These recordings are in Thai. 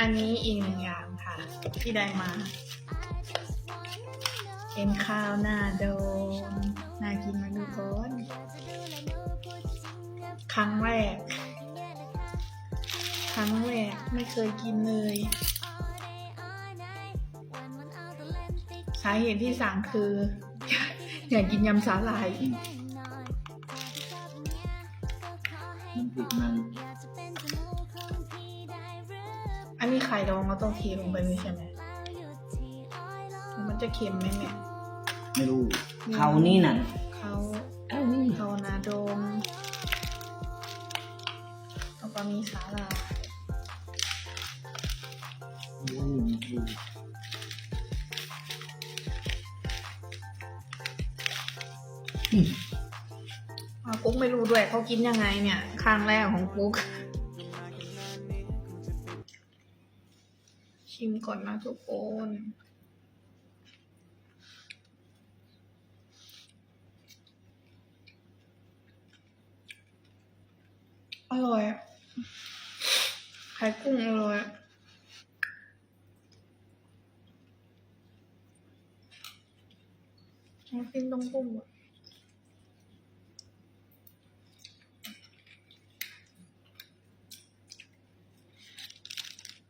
อันนี้อีกหนึ่งอย่างค่ะ ที่ได้มา เป็นข้าวหน้าโดนน่ากินมาดูก่อนครั้งแรก ครั้งแรกไม่เคยกินเลย สาเหตุที่สั่งคือ อยากกินยำสาหร่ายมันติดมัน อันนี้ไข่ดองเราต้องเทลงไปเลยใช่ไหมมันจะเค็มไหมเนี่ยไม่รู้เขานี่น่ะเขาเอ้านี่เขานาดงแล้วก็มีสาหร่ายรู้รู้อะกุ๊กไม่รู้ด้วยเขากินยังไงเนี่ยครั้งแรกของกุ๊ก ชิมก่อนนะทุกคน อร่อยไข่กุ้งอร่อยอะน้ำจิ้มต้องกุ้งอะ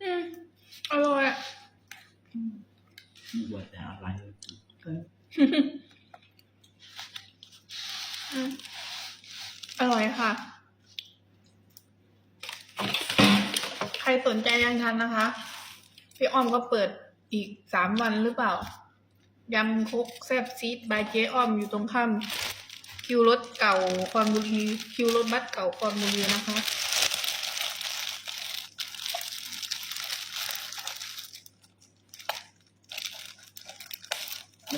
อืมอร่อยอะ นี่ว่าแต่อะไรก็อืมอร่อยค่ะ ใครสนใจยังทันนะคะ พี่อ้อมก็เปิดอีกสามวันหรือเปล่า ยำคกแซบซีดบายเจ๊อ้อมอยู่ตรงข้าม คิวรถเก่าคอนบุรี คิวรถบัสเก่าคอนบุรีนะคะ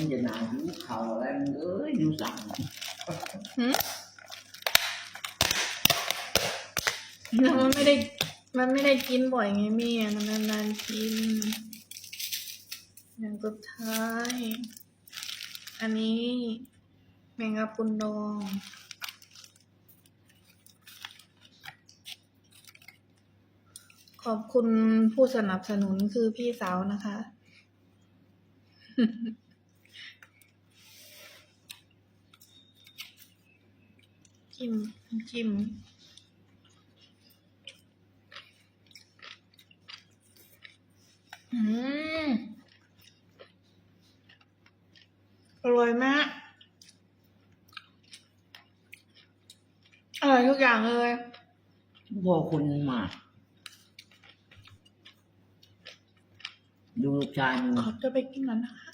มันจะหนาหิวเขาอะไรมันเอ้ยดูสั่งมแล้วมันไม่ได้ มันไม่ได้กินบ่อยไงแม่มันนานๆกิน อย่างสุดท้าย อันนี้แมงกะพรุนดองขอบคุณผู้สนับสนุนคือพี่สาวนะคะ จิ้มจิ้มอืมอร่อยมากอร่อยทุกอย่างเลยพอคนมา ดูลูกชายมึง ขอจะไปกินก่อนนะคะ